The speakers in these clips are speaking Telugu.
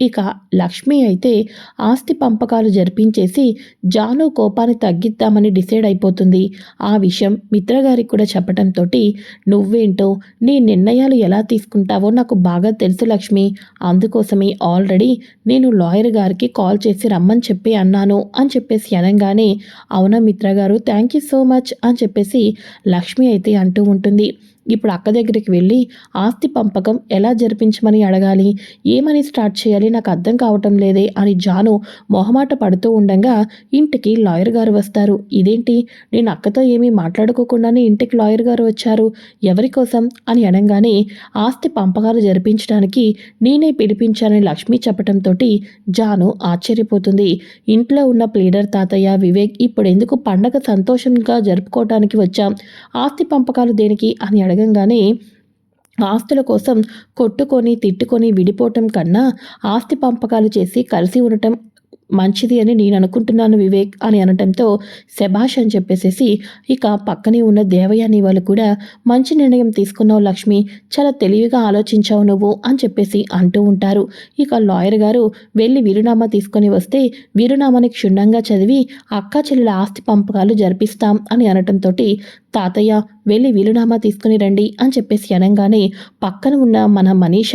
ఇక లక్ష్మి అయితే ఆస్తి పంపకాలు జరిపించేసి జాను కోపాన్ని తగ్గిద్దామని డిసైడ్ అయిపోతుంది. ఆ విషయం మిత్రగారికి కూడా చెప్పడంతో నువ్వేంటో నీ నిర్ణయాలు ఎలా తీసుకుంటావో నాకు బాగా తెలుసు లక్ష్మి. అందుకోసమే ఆల్రెడీ నేను లాయర్ గారికి కాల్ చేసి రమ్మని చెప్పి అన్నాను అని చెప్పేసి అనగానే అవునా మిత్రగారు థ్యాంక్ యూ సో మచ్ అని చెప్పేసి లక్ష్మి అయితే అంటూ ఉంటుంది. ఇప్పుడు అక్క దగ్గరికి వెళ్ళి ఆస్తి పంపకం ఎలా జరిపించమని అడగాలి? ఏమని స్టార్ట్ చేయాలి? నాకు అర్థం కావటం లేదే అని జాను మొహమాట పడుతూ ఉండగా ఇంటికి లాయర్ గారు వస్తారు. ఇదేంటి? నేను అక్కతో ఏమీ మాట్లాడుకోకుండానే ఇంటికి లాయర్ గారు వచ్చారు. ఎవరి కోసం? అని అనగానే ఆస్తి పంపకాలు జరిపించడానికి నేనే పిలిపించానని లక్ష్మి చెప్పడంతో జాను ఆశ్చర్యపోతుంది. ఇంట్లో ఉన్న ప్లీడర్ తాతయ్య వివేక్ ఇప్పుడు ఎందుకు పండగ సంతోషంగా జరుపుకోవటానికి వచ్చాం? ఆస్తి పంపకాలు దేనికి? అని అడగ అడగంగానే ఆస్తుల కోసం కొట్టుకొని తిట్టుకొని విడిపోవటం కన్నా ఆస్తి పంపకాలు చేసి కలిసి ఉండటం మంచిది అని నేను అనుకుంటున్నాను వివేక్ అని అనటంతో శభాష్ అని చెప్పేసేసి ఇక పక్కనే ఉన్న దేవయాని వాళ్ళు కూడా మంచి నిర్ణయం తీసుకున్నావు లక్ష్మి చాలా తెలివిగా ఆలోచించావు నువ్వు అని చెప్పేసి అంటూ ఉంటారు. ఇక లాయర్ గారు వెళ్ళి వీరునామా తీసుకొని వస్తే వీరునామాని క్షుణ్ణంగా చదివి అక్కా చెల్లెల ఆస్తి పంపకాలు జరిపిస్తాం అని అనటంతో తాతయ్య వెళ్ళి వీలునామా తీసుకుని రండి అని చెప్పేసి అనగానే పక్కన ఉన్న మన మనీష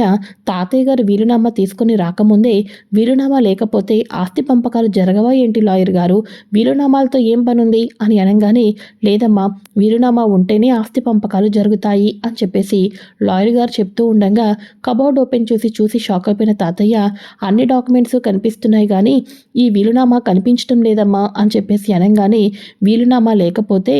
తాతయ్య గారు వీలునామా తీసుకుని రాకముందే వీలునామా లేకపోతే ఆస్తి పంపకాలు జరగవా ఏంటి లాయర్ గారు? వీలునామాలతో ఏం పనుంది? అని అనగానే లేదమ్మా వీలునామా ఉంటేనే ఆస్తి పంపకాలు జరుగుతాయి అని చెప్పేసి లాయర్ గారు చెప్తూ ఉండగా కబోర్డ్ ఓపెన్ చూసి చూసి షాక్ అయిపోయిన తాతయ్య అన్ని డాక్యుమెంట్స్ కనిపిస్తున్నాయి కానీ ఈ వీలునామా కనిపించడం లేదమ్మా అని చెప్పేసి అనగానే వీలునామా లేకపోతే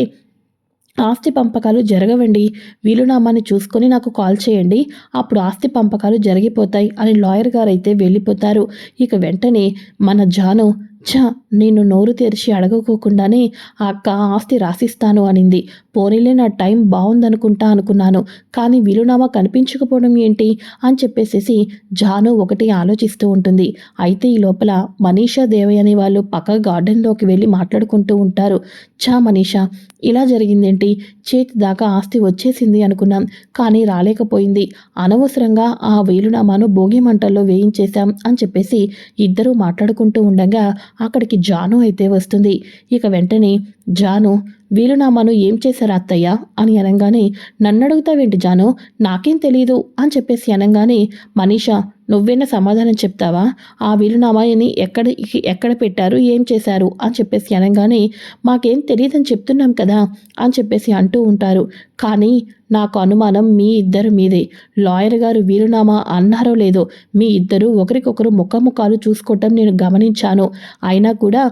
ఆస్తి పంపకాలు జరగవండి. వీలునామాని చూసుకొని నాకు కాల్ చేయండి. అప్పుడు ఆస్తి పంపకాలు జరిగిపోతాయి అని లాయర్ గారు అయితే వెళ్ళిపోతారు. ఇక వెంటనే మన జాను ఛ నేను నోరు తెరిచి అడగకోకుండానే ఆ అక్క ఆస్తి రాసిస్తాను అనింది. పోనీలే నా టైం బాగుందనుకుంటా అనుకున్నాను. కానీ వీలునామా కనిపించకపోవడం ఏంటి? అని చెప్పేసేసి జాను ఒకటి ఆలోచిస్తూ ఉంటుంది. అయితే ఈ లోపల మనీషా దేవయ్య అనే వాళ్ళు పక్క గార్డెన్లోకి వెళ్ళి మాట్లాడుకుంటూ ఉంటారు. చా మనీషా ఇలా జరిగిందేంటి? చేతి దాకా ఆస్తి వచ్చేసింది అనుకున్నాం కానీ రాలేకపోయింది. అనవసరంగా ఆ వీలునామాను భోగి మంటల్లో వేయించేశాం అని చెప్పేసి ఇద్దరూ మాట్లాడుకుంటూ ఉండగా అక్కడికి జాను అయితే వస్తుంది. ఇక వెంటనే జాను వీలునామాను ఏం చేశారు అత్తయ్య? అని అనగానే నన్ను అడుగుతావేంటి జాను? నాకేం తెలియదు అని చెప్పేసి అనగానే మనీషా నువ్వేనా సమాధానం చెప్తావా? ఆ వీలునామాని ఎక్కడ ఎక్కడ పెట్టారు? ఏం చేశారు? అని చెప్పేసి అనగానే మాకేం తెలియదని చెప్తున్నాం కదా అని చెప్పేసి అంటూ ఉంటారు. కానీ నాకు అనుమానం మీ ఇద్దరు మీదే. లాయర్ గారు వీరునామా అన్నారో లేదో మీ ఇద్దరు ఒకరికొకరు ముఖముఖాలు చూసుకోవటం నేను గమనించాను. అయినా కూడా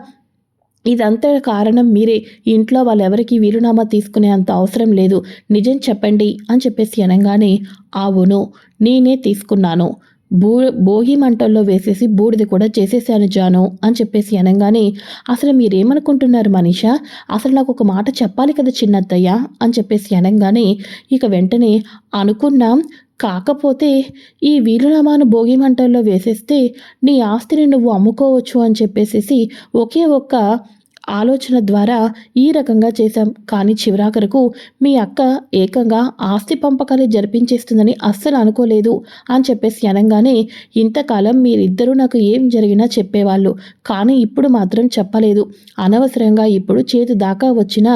ఇదంతా కారణం మీరే. ఇంట్లో వాళ్ళెవరికి వీలునామా తీసుకునే అంత అవసరం లేదు. నిజం చెప్పండి అని చెప్పేసి అనగానే అవును నేనే తీసుకున్నాను. బూ భోగి మంటల్లో వేసేసి బూడిద కూడా చేసేసాను జాను అని చెప్పేసి అనగానే అసలు మీరేమనుకుంటున్నారు మనీషా? అసలు నాకు ఒక మాట చెప్పాలి కదా చిన్నత్తయ్య అని చెప్పేసి అనగానే ఇక వెంటనే అనుకున్నాం. కాకపోతే ఈ వీలునామాను భోగి మంటల్లో వేసేస్తే నీ ఆస్తిని నువ్వు అమ్ముకోవచ్చు అని చెప్పేసేసి ఒకే ఒక్క ఆలోచన ద్వారా ఈ రకంగా చేశాం. కానీ చివరాఖరకు మీ అక్క ఏకంగా ఆస్తి పంపకాలు జరిపించేస్తుందని అస్సలు అనుకోలేదు అని చెప్పేసి అనగానే ఇంతకాలం మీరిద్దరూ నాకు ఏం జరిగినా చెప్పేవాళ్ళు. కానీ ఇప్పుడు మాత్రం చెప్పలేదు. అనవసరంగా ఇప్పుడు చేతి దాకా వచ్చిన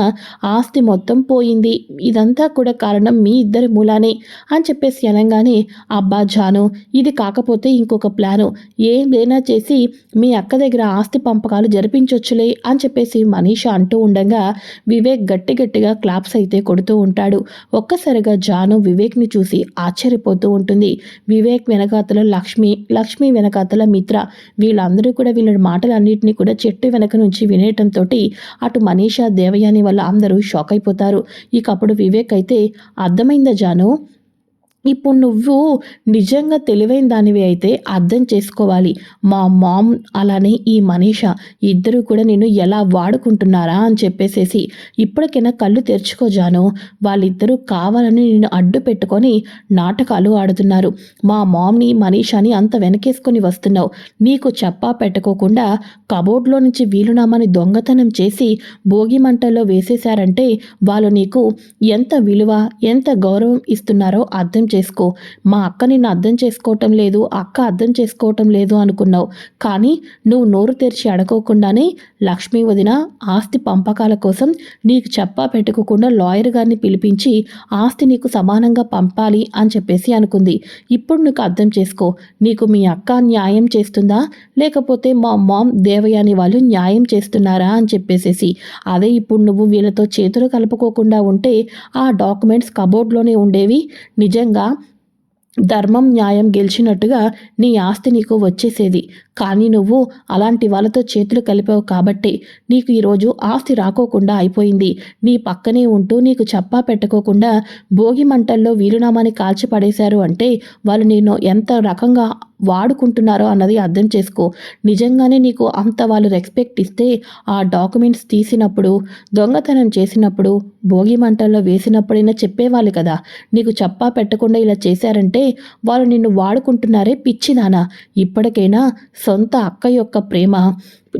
ఆస్తి మొత్తం పోయింది. ఇదంతా కూడా కారణం మీ ఇద్దరి మూలానే అని చెప్పేసి అనగానే అబ్బా జాను ఇది కాకపోతే ఇంకొక ప్లాను. ఏమైనా చేసి మీ అక్క దగ్గర ఆస్తి పంపకాలు జరిపించొచ్చులే అని చెప్పేసి చెప్పేసి మనీష అంటూ ఉండగా వివేక్ గట్టి గట్టిగా క్లాప్స్ అయితే కొడుతూ ఉంటాడు. ఒక్కసారిగా జాను వివేక్ని చూసి ఆశ్చర్యపోతూ ఉంటుంది. వివేక్ వెనకాతల లక్ష్మి లక్ష్మి వెనకాతల మిత్ర. వీళ్ళందరూ కూడా వీళ్ళ మాటలన్నింటినీ కూడా చెట్టు వెనక నుంచి వినేయటంతో అటు మనీష దేవయాని వల్ల అందరూ షాక్ అయిపోతారు. ఇక అప్పుడు వివేక్ అయితే అర్థమైందా జాను? ఇప్పుడు నువ్వు నిజంగా తెలివైన దానివి అయితే అర్థం చేసుకోవాలి. మా మామ్ అలానే ఈ మనీష ఇద్దరు కూడా నేను ఎలా వాడుకుంటున్నారా అని చెప్పేసేసి ఇప్పటికైనా కళ్ళు తెరుచుకోజాను వాళ్ళిద్దరూ కావాలని నేను అడ్డు పెట్టుకొని నాటకాలు ఆడుతున్నారు. మా మామ్ని మనీషాని అంత వెనకేసుకొని వస్తున్నావు. నీకు చెప్పా పెట్టుకోకుండా కబోర్డ్లో నుంచి వీలునామాని దొంగతనం చేసి భోగి మంటల్లో వేసేశారంటే వాళ్ళు నీకు ఎంత విలువ ఎంత గౌరవం ఇస్తున్నారో అర్థం చేసుకో. మా అక్క నిన్ను అర్థం చేసుకోవటం లేదు అక్క అర్థం చేసుకోవటం లేదు అనుకున్నావు. కానీ నువ్వు నోరు తెరిచి అడగకుండానే లక్ష్మీ వదిన ఆస్తి పంపకాల కోసం నీకు చెప్పా పెట్టుకోకుండా లాయర్ గారిని పిలిపించి ఆస్తి నీకు సమానంగా పంపాలి అని చెప్పేసి అనుకుంది. ఇప్పుడు నీకు అర్థం చేసుకో. నీకు మీ అక్క న్యాయం చేస్తుందా? లేకపోతే మా మామ్ దేవయాని వాళ్ళు న్యాయం చేస్తున్నారా అని చెప్పేసేసి. అదే ఇప్పుడు నువ్వు వీళ్ళతో చేతులు కలుపుకోకుండా ఉంటే ఆ డాక్యుమెంట్స్ కబోర్డ్లోనే ఉండేవి. నిజంగా ధర్మం న్యాయం గెలిచినట్టుగా నీ ఆస్తి నీకు వచ్చేసేది. కానీ నువ్వు అలాంటి వాళ్ళతో చేతులు కలిపావు కాబట్టి నీకు ఈరోజు ఆస్తి రాకోకుండా అయిపోయింది. నీ పక్కనే ఉంటూ నీకు చెప్పా పెట్టుకోకుండా భోగి మంటల్లో వీరునామాని కాల్చి పడేశారు అంటే వాళ్ళు నేను ఎంత రకంగా వాడుకుంటున్నారో అన్నది అర్థం చేసుకో. నిజంగానే నీకు అంత వాళ్ళు రెస్పెక్ట్ ఇస్తే ఆ డాక్యుమెంట్స్ తీసినప్పుడు దొంగతనం చేసినప్పుడు భోగి మంటల్లో వేసినప్పుడైనా చెప్పేవాళ్ళు కదా. నీకు చెప్పా పెట్టకుండా ఇలా చేశారంటే వాళ్ళు నిన్ను వాడుకుంటున్నారే పిచ్చిదానా. ఇప్పటికైనా సొంత అక్క యొక్క ప్రేమ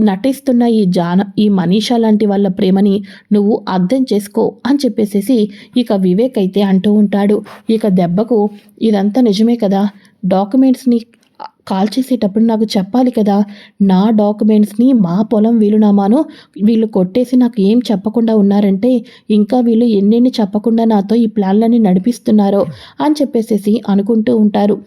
నటిస్తున్న ఈ జాన ఈ మనీషా లాంటి వాళ్ళ ప్రేమని నువ్వు అర్థం చేసుకో అని చెప్పేసేసి ఇక వివేక్ అయితే అంటూ ఉంటాడు. ఇక దెబ్బకు ఇదంతా నిజమే కదా? డాక్యుమెంట్స్ని కాల్ చేసేటప్పుడు నాకు చెప్పాలి కదా? నా డాక్యుమెంట్స్ని మా పొలం వీలునామాను వీళ్ళు కొట్టేసి నాకు ఏం చెప్పకుండా ఉన్నారంటే ఇంకా వీళ్ళు ఎన్నెన్ని చెప్పకుండా నాతో ఈ ప్లాన్లన్నీ నడిపిస్తున్నారో అని చెప్పేసేసి అనుకుంటూ ఉంటారు.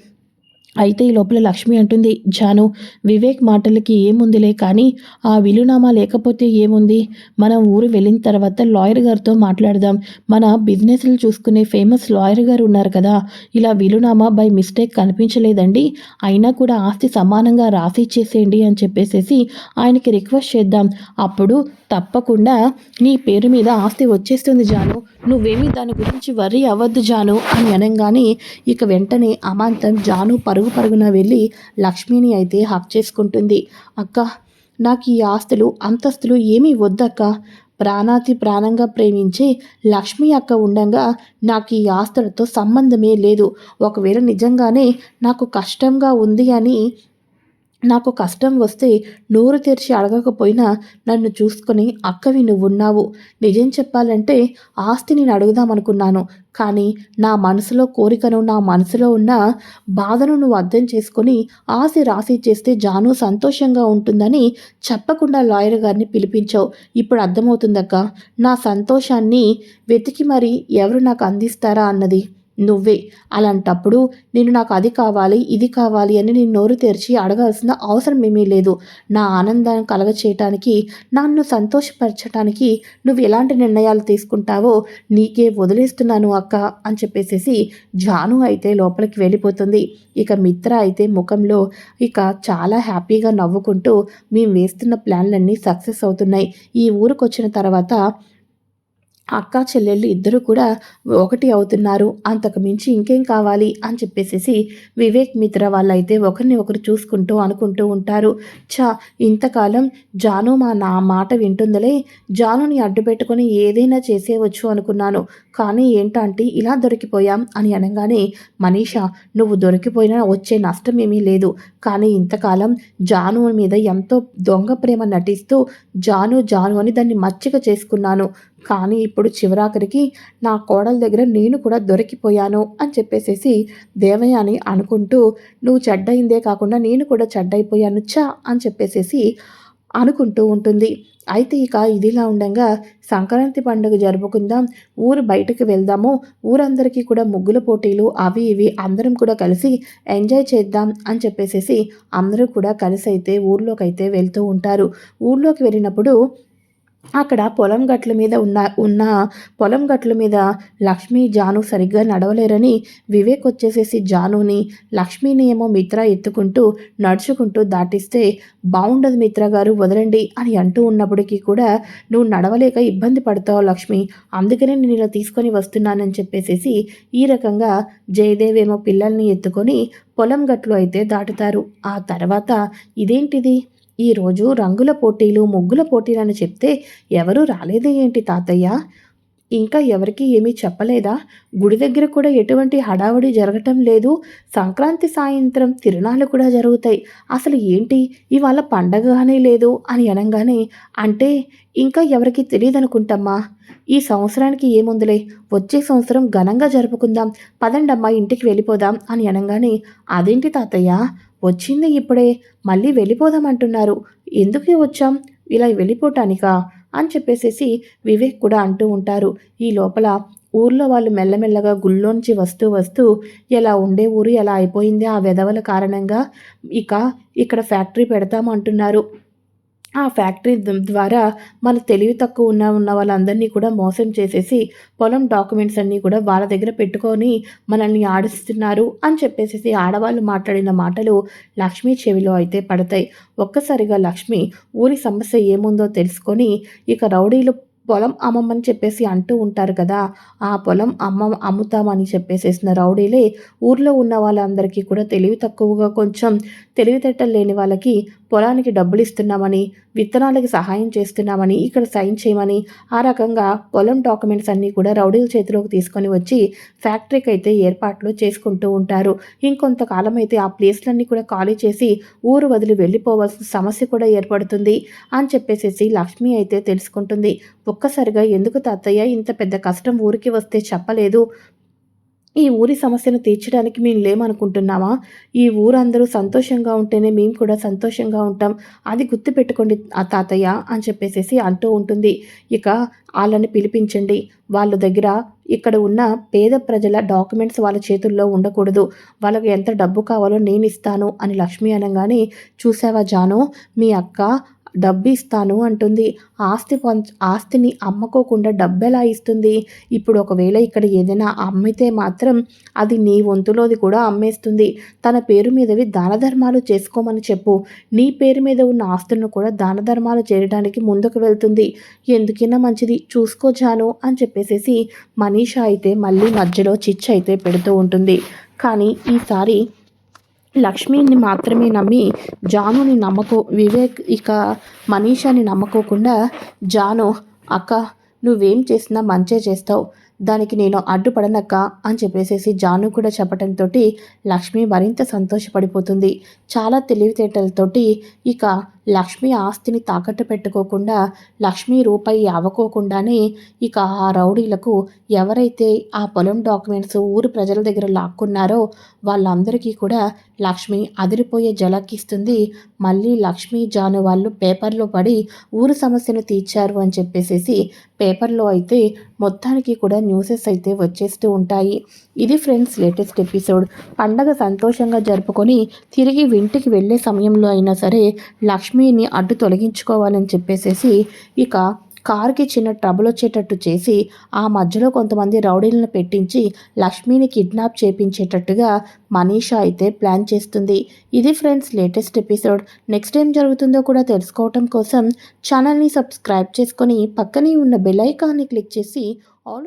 అయితే ఈ లోపల లక్ష్మి అంటుంది జాను వివేక్ మాటలకి ఏముందిలే కానీ ఆ విలునామా లేకపోతే ఏముంది? మనం ఊరు వెళ్ళిన తర్వాత లాయర్ గారితో మాట్లాడదాం. మన బిజినెస్లు చూసుకునే ఫేమస్ లాయర్ గారు ఉన్నారు కదా. ఇలా విలునామా బై మిస్టేక్ కనిపించలేదండి. అయినా కూడా ఆస్తి సమానంగా రాసి ఇచ్చేసేయండి అని చెప్పేసేసి ఆయనకి రిక్వెస్ట్ చేద్దాం. అప్పుడు తప్పకుండా నీ పేరు మీద ఆస్తి వచ్చేస్తుంది జాను. నువ్వేమీ దాని గురించి వర్రీ అవ్వద్దు జాను అని అనగానే ఇక వెంటనే అమాంతం జాను పరుగు పరుగున వెళ్ళి లక్ష్మిని అయితే హక్ చేసుకుంటుంది. అక్క నాకు ఈ ఆస్తులు అంతస్తులు ఏమీ వద్దక్క. ప్రాణాతి ప్రాణంగా ప్రేమించే లక్ష్మి అక్క ఉండగా నాకు ఈ ఆస్తులతో సంబంధమే లేదు. ఒకవేళ నిజంగానే నాకు కష్టంగా ఉంది అని నాకు కష్టం వస్తే నోరు తెరిచి అడగకపోయినా నన్ను చూసుకొని అక్కవి నువ్వున్నావు. నిజం చెప్పాలంటే ఆస్తి నేను అడుగుదామనుకున్నాను. కానీ నా మనసులో కోరికను నా మనసులో ఉన్న బాధను నువ్వు అర్థం చేసుకొని ఆశ రాసి చేస్తే జాను సంతోషంగా ఉంటుందని చెప్పకుండా లాయర్ గారిని పిలిపించావు. ఇప్పుడు అర్థమవుతుందక్క. నా సంతోషాన్ని వెతికి మరి ఎవరు నాకు అందిస్తారా అన్నది. నువ్వే. అలాంటప్పుడు నేను నాకు అది కావాలి ఇది కావాలి అని నేను నోరు తెరిచి అడగాల్సిన అవసరం ఏమీ లేదు. నా ఆనందాన్ని కలగచేయటానికి నన్ను సంతోషపరచడానికి నువ్వు ఎలాంటి నిర్ణయాలు తీసుకుంటావో నీకే వదిలేస్తున్నాను అక్క అని చెప్పేసేసి జాను అయితే లోపలికి వెళ్ళిపోతుంది. ఇక మిత్ర అయితే ముఖంలో ఇక చాలా హ్యాపీగా నవ్వుకుంటూ మేము వేస్తున్న ప్లాన్లన్నీ సక్సెస్ అవుతున్నాయి. ఈ ఊరికి వచ్చిన తర్వాత అక్క చెల్లెళ్ళు ఇద్దరు కూడా ఒకటి అవుతున్నారు అంతకు మించి ఇంకేం కావాలి అని చెప్పేసేసి వివేక్ మిత్ర వాళ్ళైతే ఒకరిని ఒకరు చూసుకుంటూ అనుకుంటూ ఉంటారు. చా ఇంతకాలం జాను మా నా మాట వింటుందలే. జానుని అడ్డు పెట్టుకొని ఏదైనా చేసేవచ్చు అనుకున్నాను. కానీ ఏంటంటే ఇలా దొరికిపోయాం అని అనగానే మనీషా నువ్వు దొరికిపోయినా వచ్చే నష్టం ఏమీ లేదు. కానీ ఇంతకాలం జాను మీద ఎంతో దొంగ ప్రేమ నటిస్తూ జాను జాను అని దాన్ని మచ్చిక చేసుకున్నాను. కానీ ఇప్పుడు చివరాఖరికి నా కోడల దగ్గర నేను కూడా దొరికిపోయాను అని చెప్పేసేసి దేవయ్య అని అనుకుంటూ నువ్వు చెడ్డయిందే కాకుండా నేను కూడా చెడ్డైపోయాను చా అని చెప్పేసేసి అనుకుంటూ ఉంటుంది. అయితే ఇక ఇదిలా ఉండగా సంక్రాంతి పండుగ జరుపుకుందాం ఊరు బయటకు వెళ్దాము ఊరందరికీ కూడా ముగ్గుల పోటీలు అవి ఇవి అందరం కూడా కలిసి ఎంజాయ్ చేద్దాం అని చెప్పేసేసి అందరూ కూడా కలిసి అయితే ఊర్లోకి అయితే వెళ్తూ ఉంటారు. ఊర్లోకి వెళ్ళినప్పుడు అక్కడ పొలం గట్ల మీద ఉన్న ఉన్న పొలం గట్ల మీద లక్ష్మి జాను సరిగ్గా నడవలేరని వివేక్ వచ్చేసేసి జానుని లక్ష్మిని ఏమో మిత్ర ఎత్తుకుంటూ నడుచుకుంటూ దాటిస్తే బాగుండదు మిత్ర గారు వదలండి అని అంటూ ఉన్నప్పటికీ కూడా నువ్వు నడవలేక ఇబ్బంది పడతావు లక్ష్మి. అందుకనే నేను ఇలా తీసుకొని వస్తున్నానని చెప్పేసేసి ఈ రకంగా జయదేవ్ ఏమో పిల్లల్ని ఎత్తుకొని పొలం గట్లు అయితే దాటుతారు. ఆ తర్వాత ఇదేంటిది? ఈరోజు రంగుల పోటీలు ముగ్గుల పోటీలని చెప్తే ఎవరూ రాలేదే ఏంటి తాతయ్య? ఇంకా ఎవరికి ఏమీ చెప్పలేదా? గుడి దగ్గర కూడా ఎటువంటి హడావుడి జరగటం లేదు. సంక్రాంతి సాయంత్రం తిరునాళ్ళు కూడా జరుగుతాయి. అసలు ఏంటి? ఇవాళ పండగగానే లేదు అని అనగానే అంటే ఇంకా ఎవరికి తెలియదు అనుకుంటమ్మా ఈ సంవత్సరానికి ఏముందిలే? వచ్చే సంవత్సరం ఘనంగా జరుపుకుందాం. పదండమ్మా ఇంటికి వెళ్ళిపోదాం అని అనగానే అదేంటి తాతయ్య? వచ్చింది ఇప్పుడే. మళ్ళీ వెళ్ళిపోదామంటున్నారు. ఎందుకు వచ్చాం? ఇలా వెళ్ళిపోవటానికా అని చెప్పేసేసి వివేక్ కూడా అంటూ ఉంటారు. ఈ లోపల ఊర్లో వాళ్ళు మెల్లమెల్లగా గుళ్ళోంచి వస్తూ వస్తూ ఎలా ఉండే ఊరు? ఎలా అయిపోయింది ఆ వెధవల కారణంగా? ఇక ఇక్కడ ఫ్యాక్టరీ పెడతామంటున్నారు ఆ ఫ్యాక్టరీ ద్వారా మన తెలివి తక్కువ ఉన్న ఉన్న వాళ్ళందరినీ కూడా మోసం చేసేసి పొలం డాక్యుమెంట్స్ అన్నీ కూడా వాళ్ళ దగ్గర పెట్టుకొని మనల్ని ఆడిస్తున్నారు అని చెప్పేసి ఆడవాళ్ళు మాట్లాడిన మాటలు లక్ష్మి చెవిలో అయితే పడతాయి. ఒక్కసారిగా లక్ష్మి ఊరి సమస్య ఏముందో తెలుసుకొని ఇక రౌడీలు పొలం అమ్మమని చెప్పేసి అంటూ ఉంటారు కదా ఆ పొలం అమ్మ అమ్ముతామని చెప్పేసేసిన రౌడీలే ఊర్లో ఉన్న వాళ్ళందరికీ కూడా తెలివి తక్కువగా కొంచెం తెలివితేటలు లేని వాళ్ళకి పొలానికి డబ్బులు ఇస్తున్నామని విత్తనాలకి సహాయం చేస్తున్నామని ఇక్కడ సైన్ చేయమని ఆ రకంగా పొలం డాక్యుమెంట్స్ అన్నీ కూడా రౌడీల చేతిలోకి తీసుకొని వచ్చి ఫ్యాక్టరీకి అయితే ఏర్పాట్లు చేసుకుంటూ ఉంటారు. ఇంకొంతకాలం అయితే ఆ ప్లేస్లన్నీ కూడా ఖాళీ చేసి ఊరు వదిలి వెళ్ళిపోవాల్సిన సమస్య కూడా ఏర్పడుతుంది అని చెప్పేసేసి లక్ష్మి అయితే తెలుసుకుంటుంది. ఒక్కసారిగా ఎందుకు తాతయ్య ఇంత పెద్ద కష్టం ఊరికి వస్తే చెప్పలేదు? ఈ ఊరి సమస్యను తీర్చడానికి మేము లేమనుకుంటున్నామా ఈ ఊరందరూ సంతోషంగా ఉంటేనే మేము కూడా సంతోషంగా ఉంటాం. అది గుర్తుపెట్టుకోండి ఆ తాతయ్య అని చెప్పేసేసి అంటూ ఉంటుంది. ఇక వాళ్ళని పిలిపించండి. వాళ్ళ దగ్గర ఇక్కడ ఉన్న పేద ప్రజల డాక్యుమెంట్స్ వాళ్ళ చేతుల్లో ఉండకూడదు. వాళ్ళకు ఎంత డబ్బు కావాలో నేను ఇస్తాను అని లక్ష్మి అనగానే చూసావా జాను మీ అక్క డబ్బు ఇస్తాను అంటుంది. ఆస్తి పంచ ఆస్తిని అమ్మకోకుండా డబ్బు ఎలా ఇస్తుంది? ఇప్పుడు ఒకవేళ ఇక్కడ ఏదైనా అమ్మితే మాత్రం అది నీ వంతులోది కూడా అమ్మేస్తుంది. తన పేరు మీదవి దాన ధర్మాలు చేసుకోమని చెప్పు. నీ పేరు మీద ఉన్న ఆస్తులను కూడా దాన ధర్మాలు చేయడానికి ముందుకు వెళ్తుంది. ఎందుకైనా మంచిది. చూసుకోజాను అని చెప్పేసేసి మనీషా అయితే మళ్ళీ మధ్యలో చిచ్చు అయితే పెడుతూ ఉంటుంది. కానీ ఈసారి లక్ష్మిని మాత్రమే నమ్మి జానుని నమ్మకో వివేక్ ఇక మనీషాని నమ్మకోకుండా జాను అక్క నువ్వేం చేసినా మంచే చేస్తావు. దానికి నేను అడ్డుపడనక్క అని చెప్పేసేసి జాను కూడా చెప్పడంతో లక్ష్మి మరింత సంతోషపడిపోతుంది. చాలా తెలివితేటలతోటి ఇక లక్ష్మి ఆస్తిని తాకట్టు పెట్టుకోకుండా లక్ష్మి రూపాయి అవ్వకోకుండానే ఇక ఆ రౌడీలకు ఎవరైతే ఆ పొలం డాక్యుమెంట్స్ ఊరు ప్రజల దగ్గర లాక్కున్నారో వాళ్ళందరికీ కూడా లక్ష్మి అదిరిపోయే జలకిస్తుంది మళ్ళీ లక్ష్మి జాను వాళ్ళు పేపర్లో పడి ఊరు సమస్యను తీర్చారు అని చెప్పేసేసి పేపర్లో అయితే మొత్తానికి కూడా న్యూసెస్ అయితే వచ్చేస్తూ ఉంటాయి. ఇది ఫ్రెండ్స్ లేటెస్ట్ ఎపిసోడ్. పండగ సంతోషంగా జరుపుకొని తిరిగి ఇంటికి వెళ్ళే సమయంలో అయినా సరే లక్ష్మి లక్ష్మిని అడ్డు తొలగించుకోవాలని చెప్పేసేసి ఇక కారుకి చిన్న ట్రబుల్ వచ్చేటట్టు చేసి ఆ మధ్యలో కొంతమంది రౌడీలను పెట్టించి లక్ష్మిని కిడ్నాప్ చేపించేటట్టుగా మనీషా అయితే ప్లాన్ చేస్తుంది. ఇది ఫ్రెండ్స్ లేటెస్ట్ ఎపిసోడ్ నెక్స్ట్ ఏం జరుగుతుందో కూడా తెలుసుకోవటం కోసం ఛానల్ని సబ్స్క్రైబ్ చేసుకొని పక్కనే ఉన్న బెల్ ఐకాన్ని క్లిక్ చేసి ఆల్